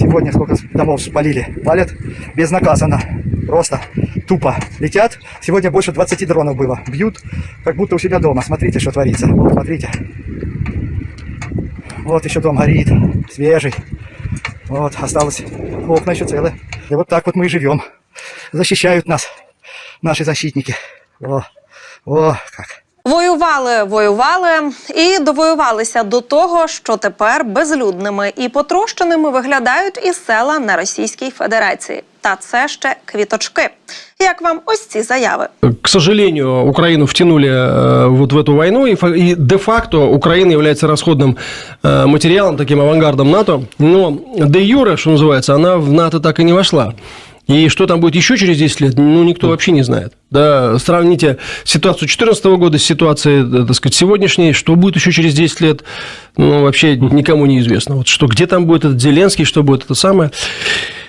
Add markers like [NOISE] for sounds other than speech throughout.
Сегодня сколько домов спалили. Палят безнаказанно. Просто тупо летят. Сегодня больше 20 дронов было. Бьют, как будто у себя дома. Смотрите, что творится. Вот, смотрите. Вот еще дом горит. Свежий. Вот, осталось. Окна еще целые. И вот так вот мы и живем. Защищают нас наши защитники. О, о, как. Воювали, воювали і довоювалися до того, що тепер безлюдними і потрощеними виглядають і села на Російській Федерації. Та це ще квіточки. Як вам ось ці заяви? К сожалению, Украину втянули э, вот в эту войну, и, фа- и де-факто Украина является расходным э, материалом, таким авангардом НАТО, но де юре, что называется, она в НАТО так и не вошла. И что там будет еще через 10 лет, ну, никто вообще не знает. Да, сравните ситуацию 2014 года с ситуацией, э, так сказать, сегодняшней, что будет еще через 10 лет, ну, вообще никому не известно. Вот что, где там будет этот Зеленский, что будет это самое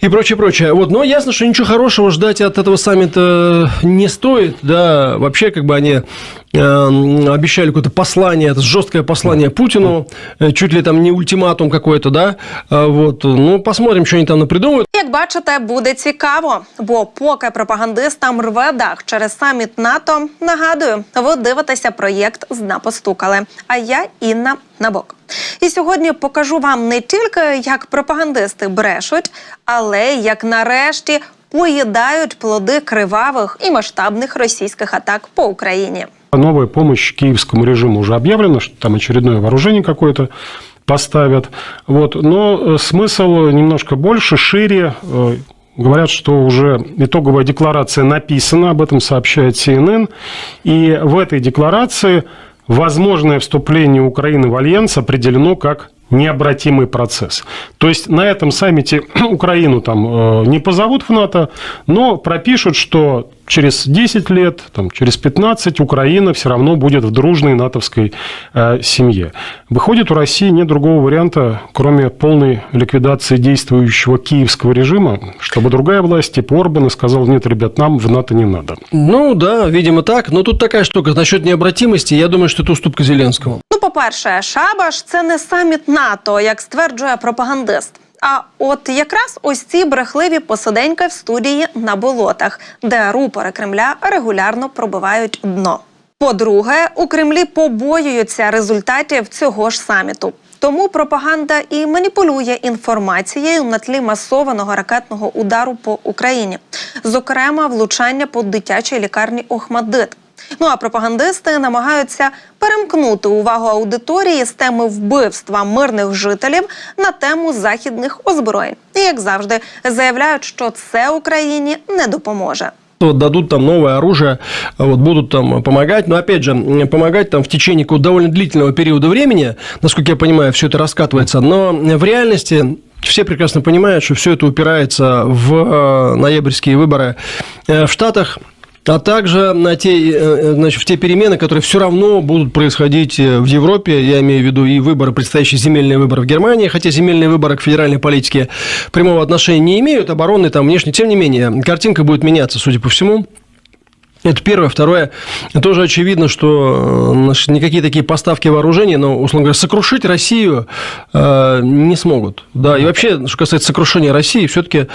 и прочее, прочее. Вот, но ясно, что ничего хорошего ждать от этого саммита не стоит, да, вообще, как бы они э, обещали какое-то послание, это жесткое послание Путину, э, чуть ли там не ультиматум какой-то, да, А вот, ну, посмотрим, что они там напридумывают. Як бачите, буде цікаво, бо поки пропагандистам рве дах через саміт НАТО, нагадую, ви дивитеся проєкт «Зна постукали. А я Інна Набок. І сьогодні покажу вам не тільки як пропагандисти брешуть, але й як нарешті поїдають плоди кривавих і масштабних російських атак по Україні. Новая помощь киевскому режиму уже объявлена, что там очередное вооружение какое-то поставят. Вот. Но э, смысл немножко больше, шире. Э, Говорят, что уже итоговая декларация написана, об этом сообщает CNN. И в этой декларации возможное вступление Украины в альянс определено как необратимый процесс. То есть на этом саммите [CLEARS THROAT] Украину там э, не позовут в НАТО, но пропишут, что через 10 лет, там, через 15 Украина все равно будет в дружной натовской э, семье. Выходит, у России нет другого варианта, кроме полной ликвидации действующего киевского режима, чтобы другая власть, типа Орбана, сказала, нет, ребят, нам в НАТО не надо. Ну, да, видимо, так. Но тут такая штука. Насчет необратимости, я думаю, что это уступка Зеленскому. По-перше, Шабаш це не саміт НАТО, як стверджує пропагандист. А от якраз ось ці брехливі посиденьки в студії на болотах, де рупори Кремля регулярно пробивають дно. По-друге, у Кремлі побоюються результатів цього ж саміту. Тому пропаганда і маніпулює інформацією на тлі масованого ракетного удару по Україні, зокрема влучання по дитячій лікарні Охмадит. Ну а пропагандисти намагаються перемкнути увагу аудиторії з теми вбивства мирних жителів на тему західних озброєнь. І як завжди заявляють, що це Україні не допоможе. вот дадут там новое оружие, вот будут там помогать, но опять же м, помогать там в течение какого-то довольно длительного периода времени, насколько я понимаю, все это раскатывается, но в реальности все прекрасно понимают, что все это упирается в э, ноябрьские выборы э, в Штатах. А также на те, э, значит, в те перемены, которые все равно будут происходить э, в Европе, я имею в виду и выборы, предстоящие земельные выборы в Германии, хотя земельные выборы к федеральной политике прямого отношения не имеют, оборонные там внешне, тем не менее, картинка будет меняться, судя по всему. Это первое. Второе, тоже очевидно, что э, наши никакие такие поставки вооружений, но, условно говоря, сокрушить Россию э, не смогут. Да, и вообще, что касается сокрушения России, все-таки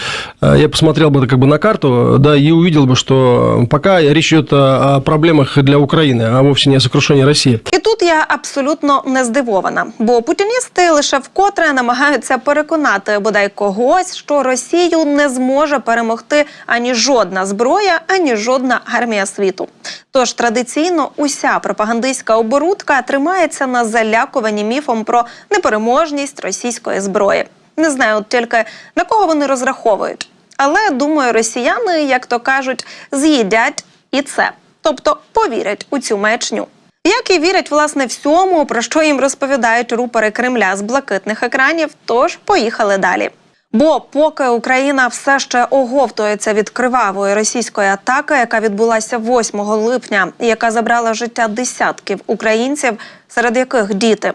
э, я посмотрел бы это как бы на карту, да, и увидел бы, что пока речь идет о, о проблемах для Украины, а вовсе не о сокрушении России. І тут я абсолютно не здивована, бо путіністи лише вкотре намагаються переконати бодай когось, що Росію не зможе перемогти ані жодна зброя, ані жодна армія світу. Тож традиційно уся пропагандистська оборудка тримається на залякуванні міфом про непереможність російської зброї. Не знаю от тільки на кого вони розраховують. Але думаю, росіяни, як то кажуть, з'їдять і це, тобто повірять у цю маячню. Як і вірять власне всьому, про що їм розповідають рупори Кремля з блакитних екранів. Тож поїхали далі. Бо поки Україна все ще оговтується від кривавої російської атаки, яка відбулася 8 липня, і яка забрала життя десятків українців, серед яких діти,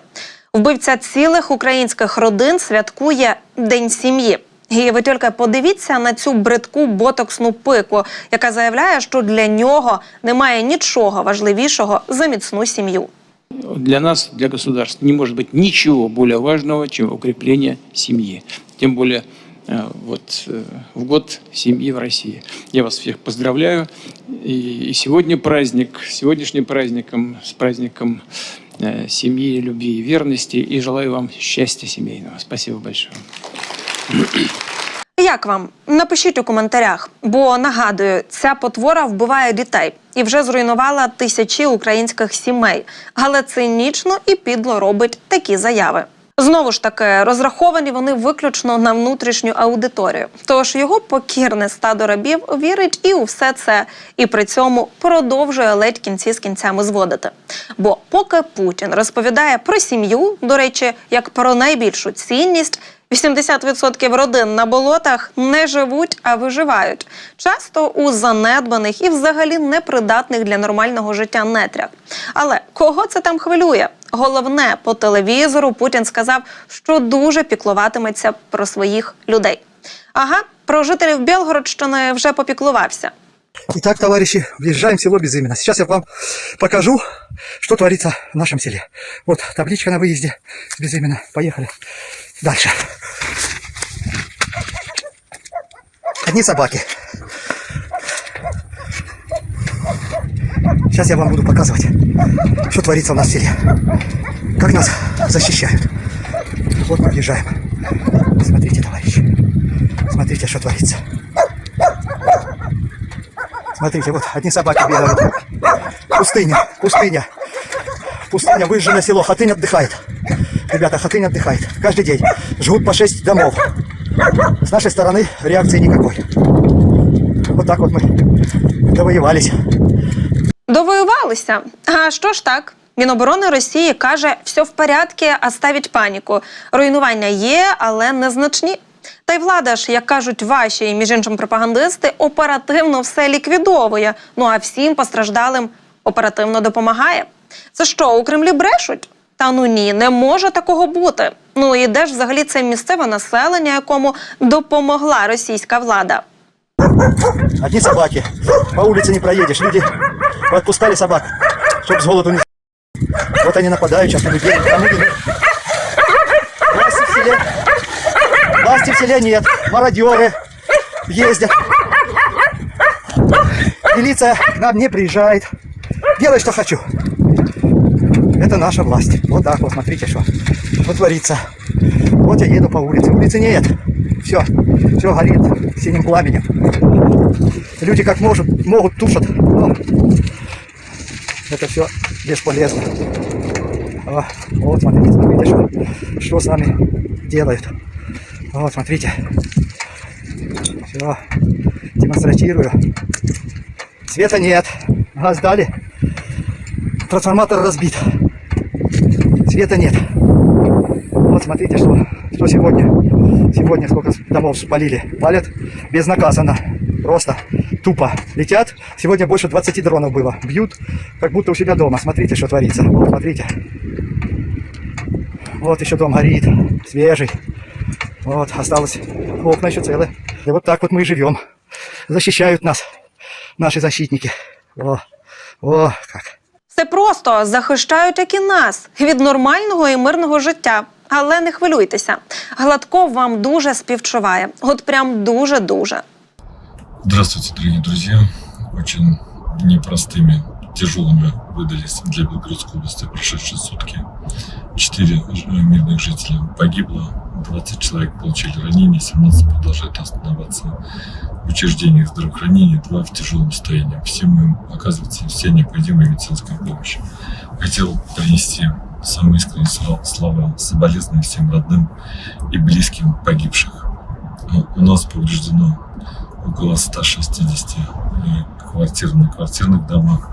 вбивця цілих українських родин святкує День сім'ї. І ви тільки подивіться на цю бридку ботоксну пику, яка заявляє, що для нього немає нічого важливішого за міцну сім'ю. Для нас, для государства, не может быть ничего более важного, чем укрепление семьи тем более э, вот э, в год семьи в России. Я вас всех поздравляю. И, и сегодня праздник, с сегодняшним праздником, с праздником э, семьи, любви и верности. И желаю вам счастья семейного. Спасибо большое. Як вам? Напишіть у коментарях, бо нагадую, ця потвора вбиває дітей і вже зруйнувала тисячі українських сімей, але цинічно і підло робить такі заяви. Знову ж таки, розраховані вони виключно на внутрішню аудиторію. Тож його покірне стадо рабів вірить і у все це, і при цьому продовжує ледь кінці з кінцями зводити. Бо поки Путін розповідає про сім'ю, до речі, як про найбільшу цінність, 80% родин на болотах не живуть, а виживають. Часто у занедбаних і взагалі непридатних для нормального життя нетрях. Але кого це там хвилює? Головне, по телевізору Путін сказав, що дуже піклуватиметься про своїх людей. Ага, про жителів Білгородщини вже попіклувався. Итак, товарищи, въезжаем в село Безыменно. Сейчас я вам покажу, что творится в нашем селе. Вот табличка на выезде с Безыменно. Поехали. Дальше. Одни собаки. Сейчас я вам буду показывать, что творится у нас в селе. Как нас защищают. Вот мы въезжаем. Смотрите, товарищи. Смотрите, что творится. Смотрите, вот одни собаки бегают. Пустыня, пустыня. Пустыня, выжженное село. Хатынь отдыхает. Ребята, Хатынь отдыхает. Каждый день. Живут по 6 домов. С нашей стороны реакции никакой. Вот так вот мы довоевались. Довоювалися. А що ж так? Міноборони Росії каже, все в порядку, а ставить паніку. Руйнування є, але незначні. Та й влада ж, як кажуть ваші, і, між іншим пропагандисти, оперативно все ліквідовує. Ну а всім постраждалим оперативно допомагає. Це що, у Кремлі брешуть? Та ну ні, не може такого бути. Ну і де ж взагалі це місцеве населення, якому допомогла російська влада? Одни собаки. По улице не проедешь. Люди отпускали собак, чтобы с голоду не... Вот они нападают сейчас на людей. Не нужно. Власти в селе. Власти в селе нет. Мародеры ездят. Милиция нам не приезжает. Делай, что хочу. Это наша власть. Вот так вот, смотрите, что, что творится. Вот я еду по улице. Улицы нет. Все, все горит синим пламенем. Люди как может, могут тушат. но это все бесполезно. А, вот, смотрите, смотрите, что, что с нами делают. Вот, смотрите. Все, демонстратирую. Света нет. Газ дали. Трансформатор разбит. Света нет. Вот смотрите, что, что сегодня. Сегодня сколько домов спалили. Палят безнаказанно. Просто тупо летят. Сегодня больше 20 дронов было. Бьют, как будто у себя дома. Смотрите, что творится. Вот, смотрите. Вот еще дом горит. Свежий. Вот, осталось. Окна еще целые. И вот так вот мы и живем. Защищают нас наши защитники. О, о, как. Все просто захищають, як і нас, від нормального і мирного життя. Але не хвилюйтеся. Гладков вам дуже співчуває. От прям дуже-дуже. Здравствуйте, дорогие друзья. Очень непростыми, тяжелыми выдались для Белгородской области прошедшие сутки. Четыре ж- мирных жителя погибло, 20 человек получили ранения, 17 продолжают оставаться в учреждениях здравоохранения, два в тяжелом состоянии. Всем им оказывается вся необходимая медицинская помощь. Хотел принести самые искренние слова- слова соболезнования всем родным и близким погибших. Ну, У нас повреждено около 160 э, квартир на квартирных домах,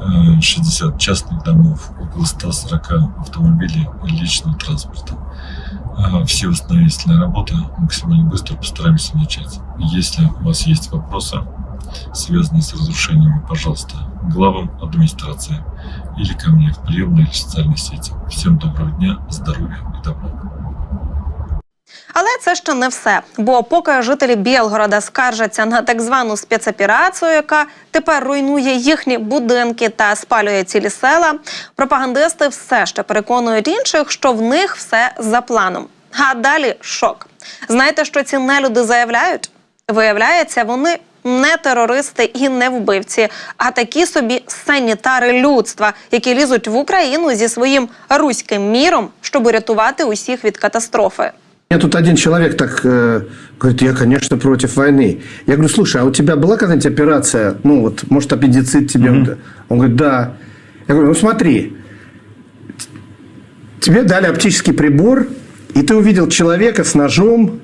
э, 60 частных домов, около 140 автомобилей личного транспорта. А Все восстановительные работы максимально быстро постараемся начать. Если у вас есть вопросы, связанные с разрушениями, пожалуйста, главам администрации или ко мне в приемной или в социальной сети. Всем доброго дня, здоровья и добра. Але це ще не все. Бо поки жителі Білгорода скаржаться на так звану спецоперацію, яка тепер руйнує їхні будинки та спалює цілі села, пропагандисти все ще переконують інших, що в них все за планом. А далі шок. Знаєте, що ці нелюди заявляють? Виявляється, вони не терористи і не вбивці, а такі собі санітари людства, які лізуть в Україну зі своїм руським міром, щоб рятувати усіх від катастрофи. Мне тут один человек так э, говорит, я, конечно, против войны. Я говорю, слушай, а у тебя была когда-нибудь операция, ну вот, может, аппендицит тебе? вот?» Он говорит, да. Я говорю, ну смотри, тебе дали оптический прибор, и ты увидел человека с ножом,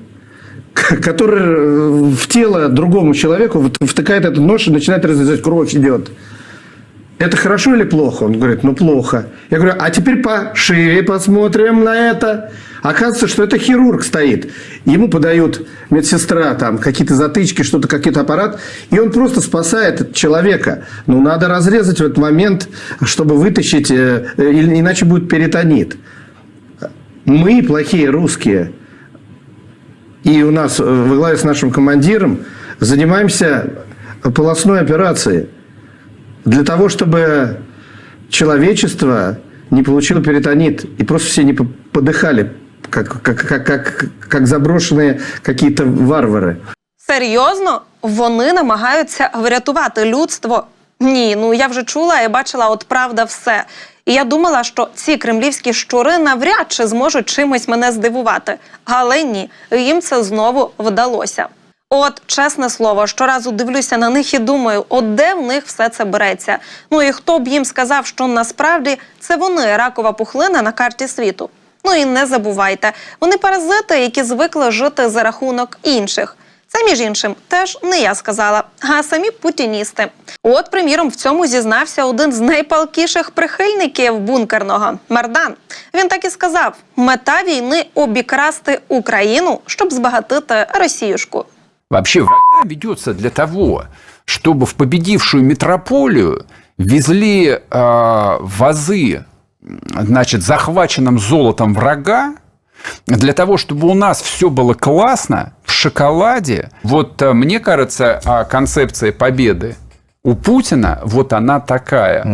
который э, в тело другому человеку втыкает этот нож и начинает разрезать, кровь идет. Это хорошо или плохо? Он говорит, ну плохо. Я говорю, а теперь пошире посмотрим на это. Оказывается, что это хирург стоит. Ему подают медсестра там какие-то затычки, что-то, какой-то аппарат. И он просто спасает человека. Ну, надо разрезать в этот момент, чтобы вытащить, э, иначе будет перитонит. Мы, плохие русские, и у нас э, во главе с нашим командиром занимаемся полостной операцией для того, чтобы человечество не получило перитонит и просто все не по- подыхали, как, как, как, как, как заброшенные какие-то варвары. Серйозно, вони намагаються врятувати людство. Ні, ну я вже чула і бачила, от правда, все. І я думала, що ці кремлівські щури навряд чи зможуть чимось мене здивувати. Але ні, їм це знову вдалося. От, чесне слово, щоразу дивлюся на них і думаю, от де в них все це береться. Ну і хто б їм сказав, що насправді це вони ракова пухлина на карті світу. Ну і не забувайте, вони паразити, які звикли жити за рахунок інших. Це, між іншим, теж не я сказала, а самі путіністи. От, приміром, в цьому зізнався один з найпалкіших прихильників бункерного Мардан. Він так і сказав: мета війни обікрасти Україну, щоб збагатити Росіюшку. Вообще война ведется для того, чтобы в победившую метрополию везли э, вазы, значит, захваченным золотом врага, для того, чтобы у нас все было классно, в шоколаде. Вот э, мне кажется, а, концепция победы у Путина, вот она такая.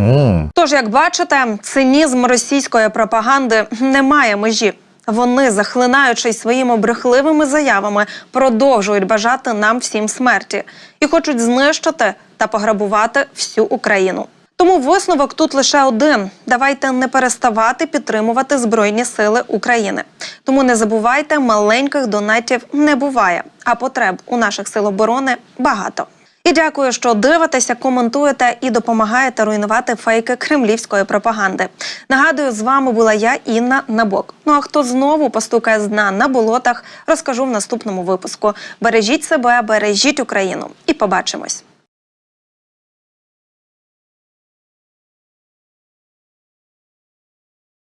Тож, як бачите, цинізм російської пропаганди не має межі. Вони, захлинаючись своїми брехливими заявами, продовжують бажати нам всім смерті і хочуть знищити та пограбувати всю Україну. Тому висновок тут лише один: давайте не переставати підтримувати збройні сили України. Тому не забувайте, маленьких донатів не буває, а потреб у наших сил оборони багато. І дякую, що дивитеся, коментуєте і допомагаєте руйнувати фейки кремлівської пропаганди. Нагадую, з вами була я, Інна Набок. Ну а хто знову постукає з дна на болотах, розкажу в наступному випуску. Бережіть себе, бережіть Україну і побачимось.